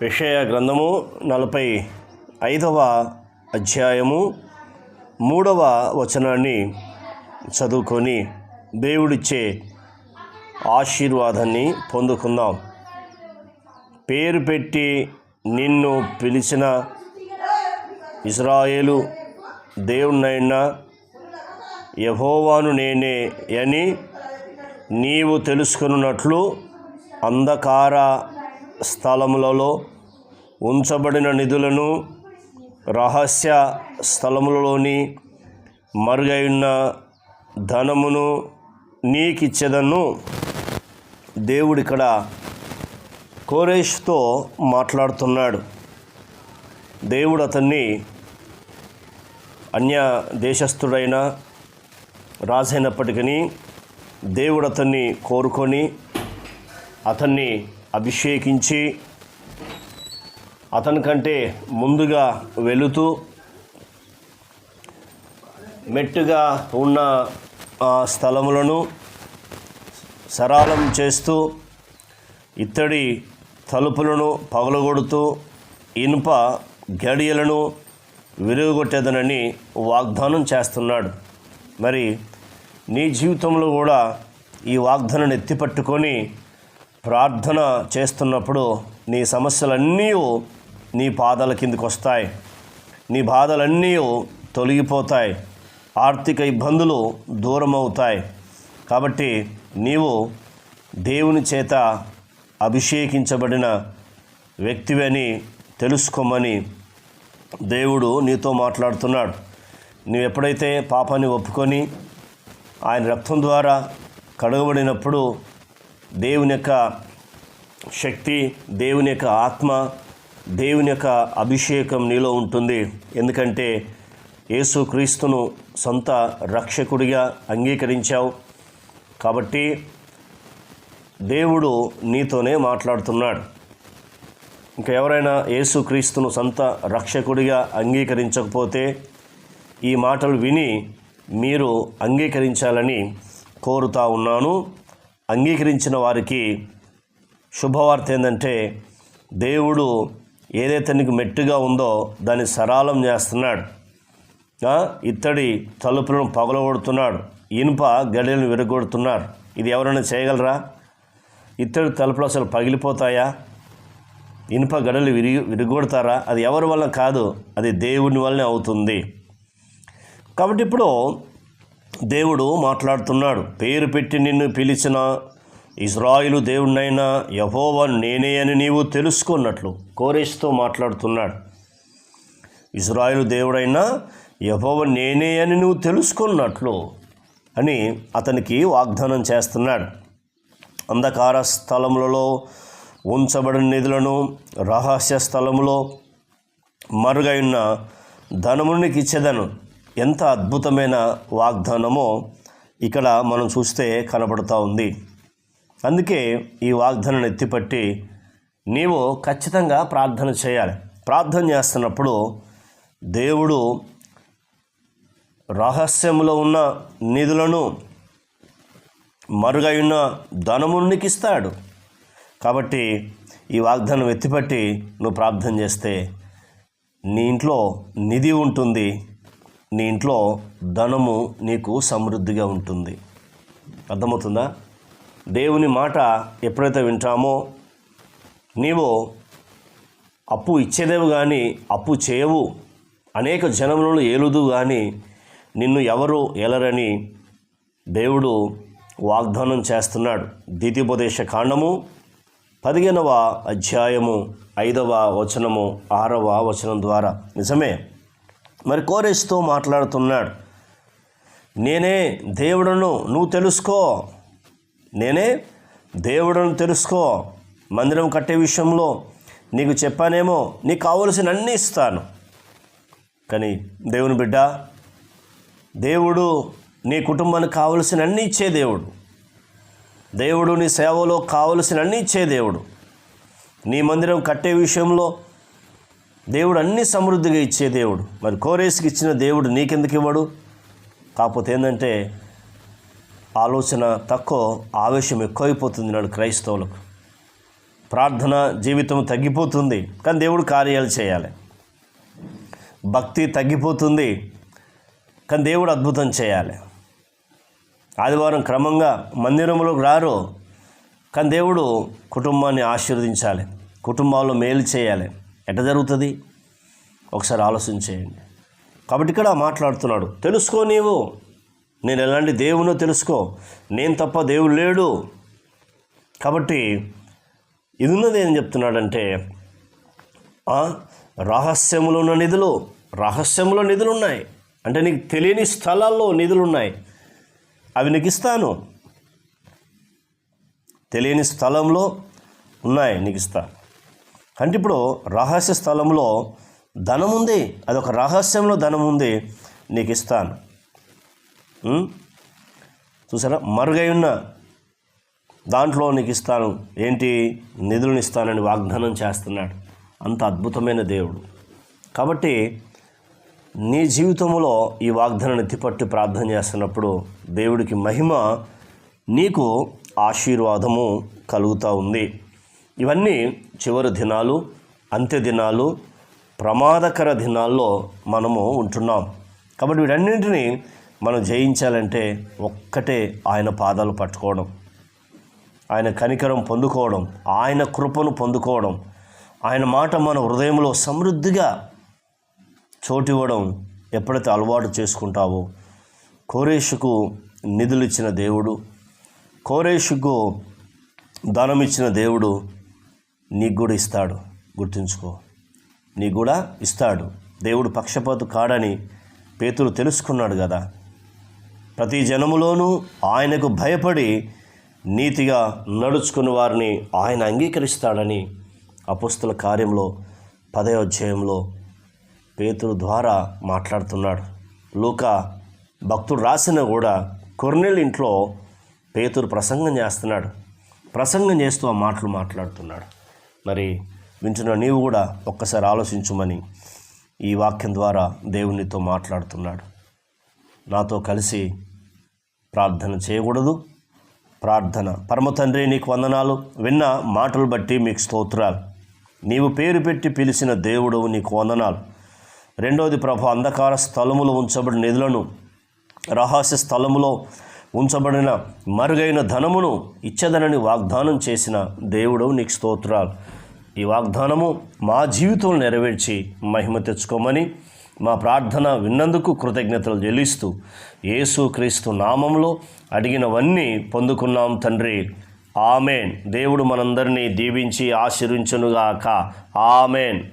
విషయ గ్రంథము నలభై ఐదవ అధ్యాయము మూడవ వచనాన్ని చదువుకొని దేవుడిచ్చే ఆశీర్వాదాన్ని పొందుకుందాం. పేరు పెట్టి నిన్ను పిలిచిన ఇజ్రాయేలు దేవుణ్ణైనా యహోవాను నేనే అని నీవు తెలుసుకున్నట్లు అంధకార స్థలములలో ఉంచబడిన నిధులను రహస్య స్థలములలోని మరుగైన ధనమును నీకిచ్చేదను దేవుడు ఇక్కడ కోరేష్తో మాట్లాడుతున్నాడు. దేవుడు అతన్ని అన్య దేశస్థుడైన రాజైనప్పటికీ దేవుడు అతన్ని కోరుకొని అతన్ని అభిషేకించి అతని కంటే ముందుగా వెళుతూ మెట్టుగా ఉన్న ఆ స్థలములను సరాలం చేస్తూ ఇత్తడి తలుపులను పగలగొడుతూ ఇనుప గడియలను విరుగొట్టేదనని వాగ్దానం చేస్తున్నాడు. మరి నీ జీవితంలో కూడా ఈ వాగ్దానాన్ని ఎత్తిపట్టుకొని ప్రార్థన చేస్తున్నప్పుడు నీ సమస్యలన్నీ నీ పాదాల కిందకు వస్తాయి. నీ బాధలన్నీ తొలగిపోతాయి. ఆర్థిక ఇబ్బందులు దూరం అవుతాయి కాబట్టి నీవు దేవుని చేత అభిషేకించబడిన వ్యక్తివని తెలుసుకోమని దేవుడు నీతో మాట్లాడుతున్నాడు. నువ్వు ఎప్పుడైతే పాపాన్ని ఒప్పుకొని ఆయన రక్తం ద్వారా కడగబడినప్పుడు దేవుని యొక్క శక్తి దేవుని యొక్క ఆత్మ దేవుని యొక్క అభిషేకం నీలో ఉంటుంది. ఎందుకంటే యేసుక్రీస్తును సొంత రక్షకుడిగా అంగీకరించావు. కాబట్టి దేవుడు నీతోనే మాట్లాడుతున్నాడు. ఇంకా ఎవరైనా యేసుక్రీస్తును సొంత రక్షకుడిగా అంగీకరించకపోతే ఈ మాటలు విని మీరు అంగీకరించాలని కోరుతా ఉన్నాను. అంగీకరించిన వారికి శుభవార్త ఏంటంటే దేవుడు ఏదైతే నీకు మెట్టుగా ఉందో దాన్ని సరాలం చేస్తున్నాడు. ఇత్తడి తలుపులను పగలగొడుతున్నాడు. ఇనుప గడియలను విరగొడుతున్నారు ఇది ఎవరైనా చేయగలరా? ఇత్తడి తలుపులు అసలు పగిలిపోతాయా? ఇనుప గడలు విరిగి విరిగొడతారా? అది ఎవరి వల్ల కాదు అది దేవుని వల్లనే అవుతుంది. కాబట్టి ఇప్పుడు దేవుడు మాట్లాడుతున్నాడు. పేరు పెట్టి నిన్ను పిలిచిన ఇజ్రాయిలు దేవుడినైనా యహోవన్ నేనే అని నీవు తెలుసుకున్నట్లు కోరేష్తో మాట్లాడుతున్నాడు. ఇజ్రాయిలు దేవుడైనా యహోవన్ నేనే అని నువ్వు తెలుసుకున్నట్లు అని అతనికి వాగ్దానం చేస్తున్నాడు. అంధకార స్థలములలో ఉంచబడిన నిధులను రహస్య స్థలములో మరుగైన ధనమునికి ఇచ్చేదను. ఎంత అద్భుతమైన వాగ్దానమో ఇక్కడ మనం చూస్తే కనబడుతూ ఉంది. అందుకే ఈ వాగ్దానం ఎత్తిపట్టి నీవు ఖచ్చితంగా ప్రార్థన చేయాలి. ప్రార్థన చేస్తున్నప్పుడు దేవుడు రహస్యంలో ఉన్న నిధులను మరుగైన ధనమును ఇస్తాడు. కాబట్టి ఈ వాగ్దానం ఎత్తిపట్టి నువ్వు ప్రార్థన చేస్తే నీ ఇంట్లో నిధి ఉంటుంది. నీ ఇంట్లో ధనము నీకు సమృద్ధిగా ఉంటుంది. అర్థమవుతుందా? దేవుని మాట ఎప్పుడైతే వింటామో నీవు అప్పు ఇచ్చేదేవు కానీ అప్పు చేయవు. అనేక జనములను ఏలుదు కానీ నిన్ను ఎవరు ఏలరని దేవుడు వాగ్దానం చేస్తున్నాడు. ద్వితీయోపదేశ కాండము పదిహేనవ అధ్యాయము ఐదవ వచనము ఆరవ వచనం ద్వారా. నిజమే? మరి కోరేస్తో మాట్లాడుతున్నాడు. నేనే దేవుడును నువ్వు తెలుసుకో. నేనే దేవుడును తెలుసుకో. మందిరం కట్టే విషయంలో నీకు చెప్పానేమో నీకు కావలసిన అన్నీ ఇస్తాను. కానీ దేవుని బిడ్డ దేవుడు నీ కుటుంబానికి కావలసిన అన్నీ ఇచ్చే దేవుడు. దేవుడు నీ సేవలో కావలసిన అన్నీ ఇచ్చే దేవుడు. నీ మందిరం కట్టే విషయంలో దేవుడు అన్ని సమృద్ధిగా ఇచ్చే దేవుడు. మరి కోరేసుకి ఇచ్చిన దేవుడు నీకెందుకు ఇవ్వడు కాకపోతే ఏంటంటే ఆలోచన తక్కువ ఆవేశం ఎక్కువైపోతుంది నాడు క్రైస్తవులకు. ప్రార్థన జీవితం తగ్గిపోతుంది కానీ దేవుడు కార్యాలు చేయాలి. భక్తి తగ్గిపోతుంది కానీ దేవుడు అద్భుతం చేయాలి. ఆదివారం క్రమంగా మందిరంలోకి రారు కానీ దేవుడు కుటుంబాన్ని ఆశీర్వదించాలి. కుటుంబాల్లో మేలు చేయాలి. ఎట్ట జరుగుతుంది? ఒకసారి ఆలోచన చేయండి. కాబట్టి ఇక్కడ మాట్లాడుతున్నాడు తెలుసుకో నీవు. నేను ఎలాంటి దేవునో తెలుసుకో. నేను తప్ప దేవుడు లేడు. కాబట్టి ఇది ఉన్నది ఏం చెప్తున్నాడంటే ఆ, రహస్యములో ఉన్న నిధులు రహస్యములో నిధులు ఉన్నాయి అంటే నీకు తెలియని స్థలాల్లో నిధులు ఉన్నాయి అవి నీకు ఇస్తాను. తెలియని స్థలంలో ఉన్నాయి నీకు ఇస్తాను అంటే ఇప్పుడు రహస్య స్థలంలో ధనం ఉంది. అదొక రహస్యంలో ధనం ఉంది. నీకు ఇస్తాను. చూసారా? మరుగై ఉన్న దాంట్లో నీకు ఇస్తాను. ఏంటి? నిధులను ఇస్తానని వాగ్దానం చేస్తున్నాడు. అంత అద్భుతమైన దేవుడు. కాబట్టి నీ జీవితంలో ఈ వాగ్దానాన్ని ఎత్తిపట్టి ప్రార్థన చేస్తున్నప్పుడు దేవుడికి మహిమ నీకు ఆశీర్వాదము కలుగుతూ ఉంది. ఇవన్నీ చివరి దినాలు అంత్య దినాలు ప్రమాదకర దినాల్లో మనము ఉంటున్నాం. కాబట్టి వీటన్నింటినీ మనం జయించాలంటే ఒక్కటే ఆయన పాదాలు పట్టుకోవడం ఆయన కనికరం పొందుకోవడం ఆయన కృపను పొందుకోవడం ఆయన మాట మన హృదయంలో సమృద్ధిగా చోటివ్వడం ఎప్పుడైతే అలవాటు చేసుకుంటావో కోరేషుకు నిధులు ఇచ్చిన దేవుడు కోరేషుకు ధనం ఇచ్చిన దేవుడు నీకు కూడా ఇస్తాడు. గుర్తుంచుకో. నీకు కూడా ఇస్తాడు. దేవుడు పక్షపాతు కాడని పేతులు తెలుసుకున్నాడు కదా. ప్రతి జనములోనూ ఆయనకు భయపడి నీతిగా నడుచుకున్న వారిని ఆయన అంగీకరిస్తాడని అపుస్తుల కార్యంలో పదయోధ్యాయంలో పేతురు ద్వారా మాట్లాడుతున్నాడు. లూక భక్తుడు రాసిన కూడా కొర్నెల్ ఇంట్లో పేతురు ప్రసంగం చేస్తున్నాడు. ప్రసంగం చేస్తూ ఆ మాటలు మాట్లాడుతున్నాడు. మరి వింటున్న నీవు కూడా ఒక్కసారి ఆలోచించుమని ఈ వాక్యం ద్వారా దేవునితో మాట్లాడుతున్నాడు. నాతో కలిసి ప్రార్థన చేయకూడదు. ప్రార్థన. పరమతండ్రి నీకు వందనాలు. విన్న మాటలు బట్టి మీకు స్తోత్రాలు. నీవు పేరు పెట్టి పిలిచిన దేవుడు నీకు వందనాలు. రెండవది ప్రభు అంధకార స్థలములో ఉంచబడిన నిధులను రహస్య స్థలములో ఉంచబడిన మరుగైన ధనమును ఇచ్చదనని వాగ్దానం చేసిన దేవుడు నీకు స్తోత్రాలు. ఈ వాగ్దానము మా జీవితంలో నెరవేర్చి మహిమ తెచ్చుకోమని మా ప్రార్థన విన్నందుకు కృతజ్ఞతలు చెల్లిస్తూ యేసు క్రీస్తు నామంలో అడిగినవన్నీ పొందుకున్నాం తండ్రి. ఆమెన్. దేవుడు మనందరినీ దీవించి ఆశీర్వించునుగాక. ఆమెన్.